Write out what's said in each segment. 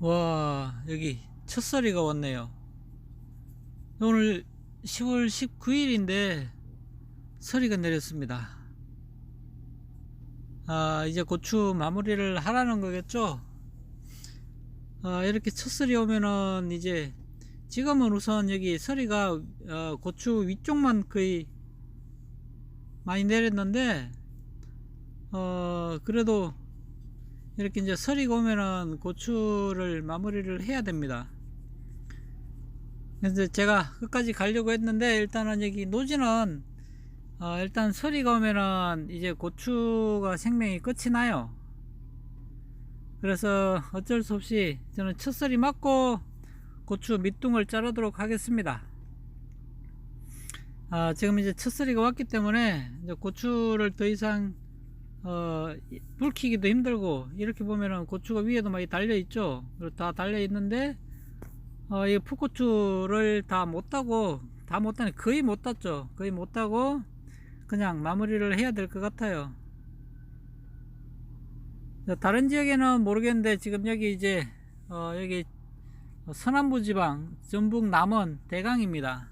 와 여기 첫 서리가 왔네요. 오늘 10월 19일인데 서리가 내렸습니다. 아 이제 고추 마무리를 하라는 거겠죠? 아 이렇게 첫 서리 오면은 이제 지금은 우선 여기 서리가 어, 고추 위쪽만 거의 많이 내렸는데 어 그래도 이렇게 이제 서리가 오면은 고추를 마무리를 해야 됩니다. 그래서 제가 끝까지 가려고 했는데 일단은 여기 노지는 어 일단 서리가 오면은 이제 고추가 생명이 끝이 나요. 그래서 어쩔 수 없이 저는 첫 서리 맞고 고추 밑둥을 자르도록 하겠습니다. 아, 지금 이제 첫 서리가 왔기 때문에 고추를 더 이상 어, 불키기도 힘들고 이렇게 보면은 고추가 위에도 많이 달려 있죠. 다 달려 있는데 어, 이 풋고추를 다 못 따고 다 못 따니 거의 못 땄죠. 거의 못 따고 그냥 마무리를 해야 될 것 같아요. 자, 다른 지역에는 모르겠는데 지금 여기 이제 어, 여기 서남부 지방 전북 남원 대강입니다.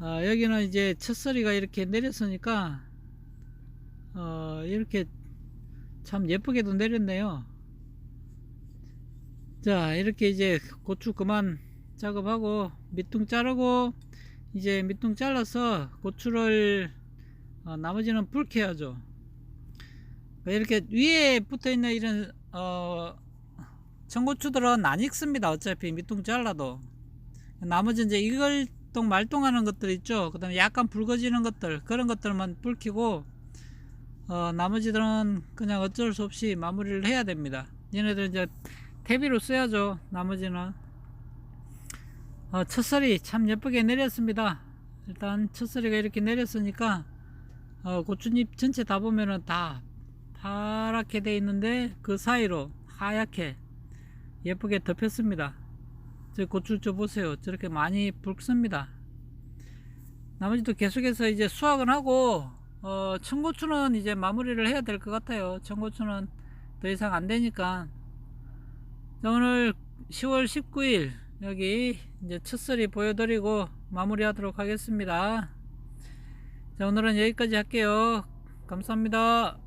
어, 여기는 이제 첫서리가 이렇게 내렸으니까 어, 이렇게 참 예쁘게도 내렸네요. 자, 이렇게 이제 고추 그만 작업하고 밑둥 자르고 이제 밑둥 잘라서 고추를 어, 나머지는 불켜야죠. 이렇게 위에 붙어 있는 이런 어, 청고추들은 안 익습니다. 어차피 밑둥 잘라도 나머지 이제 이걸 동 말똥하는 것들 있죠. 그 다음에 약간 붉어지는 것들 그런 것들만 불키고 어, 나머지들은 그냥 어쩔 수 없이 마무리를 해야 됩니다. 얘네들 이제 퇴비로 써야죠. 나머지는 어, 첫설이 참 예쁘게 내렸습니다. 일단 첫설이가 이렇게 내렸으니까 어, 고추잎 전체 다 보면은 다 파랗게 돼 있는데 그 사이로 하얗게 예쁘게 덮였습니다. 저 고추 좀 보세요. 저렇게 많이 붉습니다. 나머지도 계속해서 이제 수확을 하고 어, 청고추는 이제 마무리를 해야 될 것 같아요. 청고추는 더 이상 안 되니까. 자, 오늘 10월 19일 여기 이제 첫설이 보여드리고 마무리하도록 하겠습니다. 자, 오늘은 여기까지 할게요. 감사합니다.